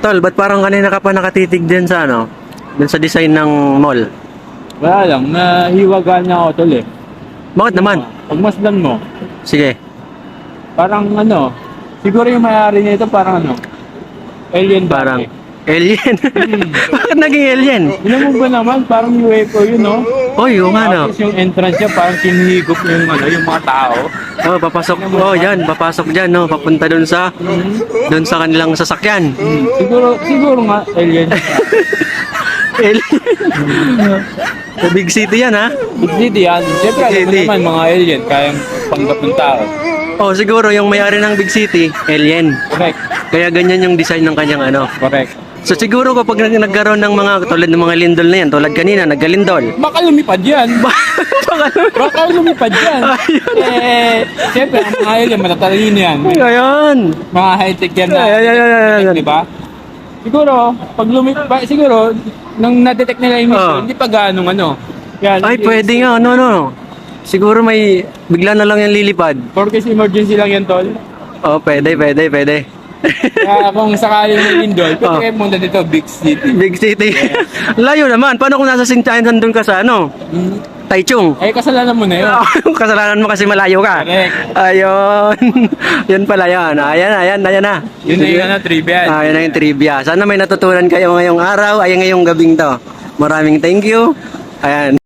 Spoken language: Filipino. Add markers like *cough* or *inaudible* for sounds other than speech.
Tol, ba't parang kanina ka pa nakatitig din sa ano? Dun sa design ng mall. Wala lang, nahiwagaan niya ako tol eh. Bakit naman? Pag masdan mo, Sige. parang ano, siguro yung may-ari nito parang ano, alien ba? Parang alien. *laughs* Bakit naging alien? Yun mo ba naman, parang UFO yun no? Oy, yung ano. Tapos yung entrance niya parang kinihigop yung ano, yung mga tao. Oh, papasok. Oh, yan, papasok diyan, no. Papunta dun sa dun sa kanilang sasakyan. Hmm. Siguro, siguro nga, alien. *laughs* Alien. Sa big city yan, ha? Big city yan. Siyempre, alam mo City. naman, mga alien, kayang panggap ng tao. Oh, siguro yung may-ari ng big city, alien. Correct. Kaya ganyan yung design ng kanyang ano. Correct. So siguro kapag nag- nagkaroon ng mga tulad ng mga lindol na yan, tulad kanina, nagkalindol. *laughs* Baka lumipad yan. *laughs* Baka lumipad yan. eh, siyempre, ang mga alien, matatalino yan. Ngayon. Mga high-tech yan na. Ay, ay, ay, ay, ay. Di ba? Siguro, pag lumipad, siguro, nung na-detect nila yung mission, Oh. hindi pa ganong ano. Yan, Ay, pwede nga, no, no. Siguro may, bigla na lang yung lilipad. Case emergency lang yan, tol. Oh, pwede, pwede, pwede. Kaya kung sakali may lindol, pwede Oh. kayo punta dito, big city. Big city. *laughs* Layo naman. Paano kung nasa Sinchayan nandun ka sa ano? Mm. Taichung. Eh, kasalanan mo na yun. *laughs* Kasalanan mo kasi malayo ka. Correct. Ayun. *laughs* yun pala yan. Ayan, ayan, ayan na. Yun na yun, ano, trivia. Ah, yun na yung trivia. Sana may natutunan kayo ngayong araw, ay ngayong gabing to. Maraming thank you. Ayan.